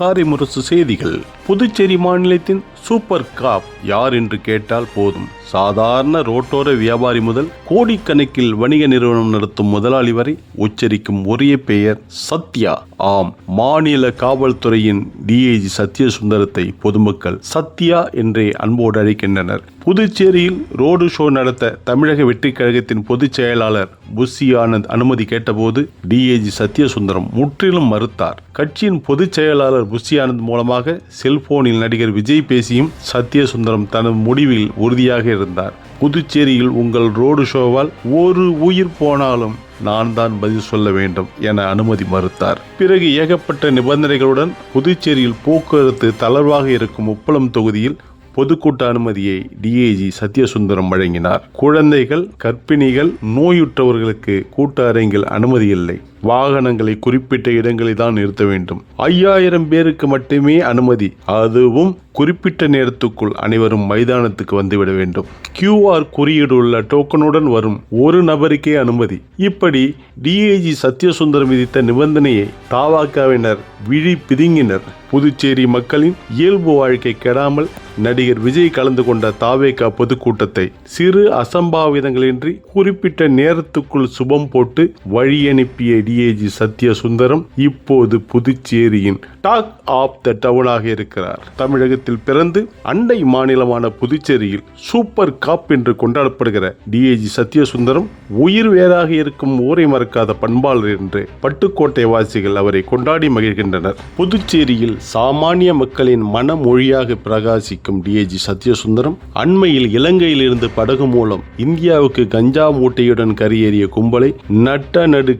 காரைமுரசு செய்திகள். புதுச்சேரி மாநிலத்தின் சூப்பர் காப் யார் என்று கேட்டால் போதும். சாதாரண ரோட்டோர வியாபாரி முதல் கோடிக்கணக்கில் வணிக நிறுவனம் நடத்தும் முதலாளி வரை உச்சரிக்கும் ஒரே பெயர் சத்யா. ஆம் மாநில காவல்துறையின் டிஐஜி சத்யசுந்தரத்தை பொதுமக்கள் சத்யா என்றே அன்போடு அழைக்கின்றனர். புதுச்சேரியில் ரோடு ஷோ நடத்த தமிழக வெற்றி கழகத்தின் பொதுச் செயலாளர் புஷி ஆனந்த் அனுமதி கேட்டபோது டிஏஜி சத்யசுந்தரம் முற்றிலும் மறுத்தார். கட்சியின் பொதுச் செயலாளர் புஷி ஆனந்த் மூலமாக செல்போனில் நடிகர் விஜய் பேசியும் சத்யசுந்தரம் தனது முடிவில் உறுதியாக இருந்தார். புதுச்சேரியில் உங்கள் ரோடு ஷோவால் ஒரு உயிர் போனாலும் நான் தான் பதில் சொல்ல வேண்டும் என அனுமதி மறுத்தார். பிறகு ஏகப்பட்ட நிபந்தனைகளுடன் புதுச்சேரியில் போக்குவரத்து தளர்வாக இருக்கும் உப்பளம் தொகுதியில் பொதுக்கூட்ட அனுமதியை டிஏஜி சத்யசுந்தரம் வழங்கினார். குழந்தைகள் கர்ப்பிணிகள் நோயுற்றவர்களுக்கு கூட்ட அரங்கில் அனுமதி இல்லை. வாகனங்களை குறிப்பிட்ட இடங்களில் தான் நிறுத்த வேண்டும். ஐயாயிரம் பேருக்கு மட்டுமே அனுமதி. அதுவும் குறிப்பிட்ட நேரத்துக்குள் அனைவரும் மைதானத்துக்கு வந்துவிட வேண்டும். கியூஆர் குறியீடு உள்ள டோக்கனுடன் வரும் ஒரு நபருக்கே அனுமதி. இப்படி டிஏஜி சத்யசுந்தரம் விதித்த நிபந்தனையை தாவாக்காவினர் விழி பிதுங்கினர். புதுச்சேரி மக்களின் இயல்பு வாழ்க்கை கெடாமல் நடிகர் விஜய் கலந்து கொண்ட தாவேகா பொதுக்கூட்டத்தை சிறு அசம்பாவிதங்களின்றி குறிப்பிட்ட நேரத்துக்குள் சுபம் போட்டு வழி அனுப்பிய டிஏஜி சத்யசுந்தரம் இப்போது புதுச்சேரியின் டாக் ஆஃப் த டவுனாக இருக்கிறார். தமிழகத்தில் பிறந்து அண்டை மாநிலமான புதுச்சேரியில் சூப்பர் காப் என்று கொண்டாடப்படுகிற டிஏஜி சத்யசுந்தரம் உயிர் வேறாக இருக்கும் ஊரை மறக்காத பண்பாளர் என்று பட்டுக்கோட்டை வாசிகள் அவரை கொண்டாடி மகிழ்கின்றனர். புதுச்சேரியில் சாமானிய மக்களின் மனமொழியாக பிரகாசிக்கும் டிஏஜி சத்யசுந்தரம் அண்மையில் இலங்கையில் இருந்து படகு மூலம் இந்தியாவுக்கு கஞ்சா மூட்டையுடன் கரையேறிய கும்பலை நட்ட நடு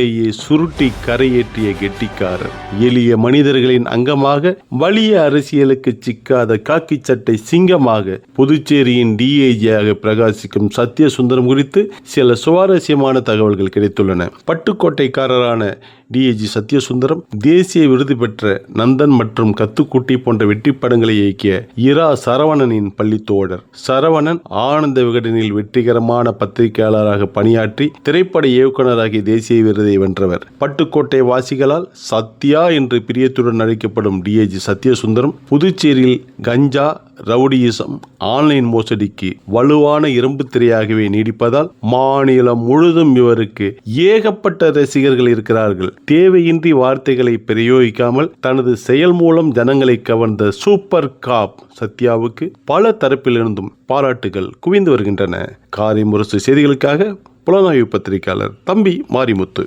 கடலிலேயே சுருட்டி கரையேற்றிய கெட்டிக்காரர். எளிய மனிதர்களின் அங்கமாக வலிய அரசியலுக்கு சிக்காத காக்கி சட்டை சிங்கமாக புதுச்சேரியின் டிஏஜியாக பிரகாசிக்கும் சத்யசுந்தரம் குறித்து சில சுவாரஸ்யமான தகவல்கள் கிடைத்துள்ளன. பட்டுக்கோட்டைக்காரரான டிஏஜி சத்யசுந்தரம் தேசிய விருது பெற்ற நந்தன் மற்றும் கத்துக்குட்டி போன்ற வெற்றி படங்களை இயக்கிய இரா சரவணனின் பள்ளித்தோழர். சரவணன் ஆனந்த விகடனில் வெற்றிகரமான பத்திரிகையாளராக பணியாற்றி திரைப்பட இயக்குநராகி தேசிய விருதை வென்றவர். பட்டுக்கோட்டை வாசிகளால் சத்யா என்று பிரியத்துடன் அழைக்கப்படும் டிஏஜி சத்யசுந்தரம் புதுச்சேரியில் கஞ்சா ரவுடியிசம் ஆன்லைன் மோசடிக்கு வலுவான இரும்பு திரையாகவே நீடிப்பதால் மாநிலம் முழுதும் இவருக்கு ஏகப்பட்ட ரசிகர்கள் இருக்கிறார்கள். தேவையின்றி வார்த்தைகளை பிரயோகிக்காமல் தனது செயல் மூலம் ஜனங்களை கவர்ந்த சூப்பர் காப் சத்யாவுக்கு பல தரப்பிலிருந்தும் பாராட்டுகள் குவிந்து வருகின்றன. காரை முரசு செய்திகளுக்காக புலனாய்வு பத்திரிகையாளர் தம்பி மாரிமுத்து.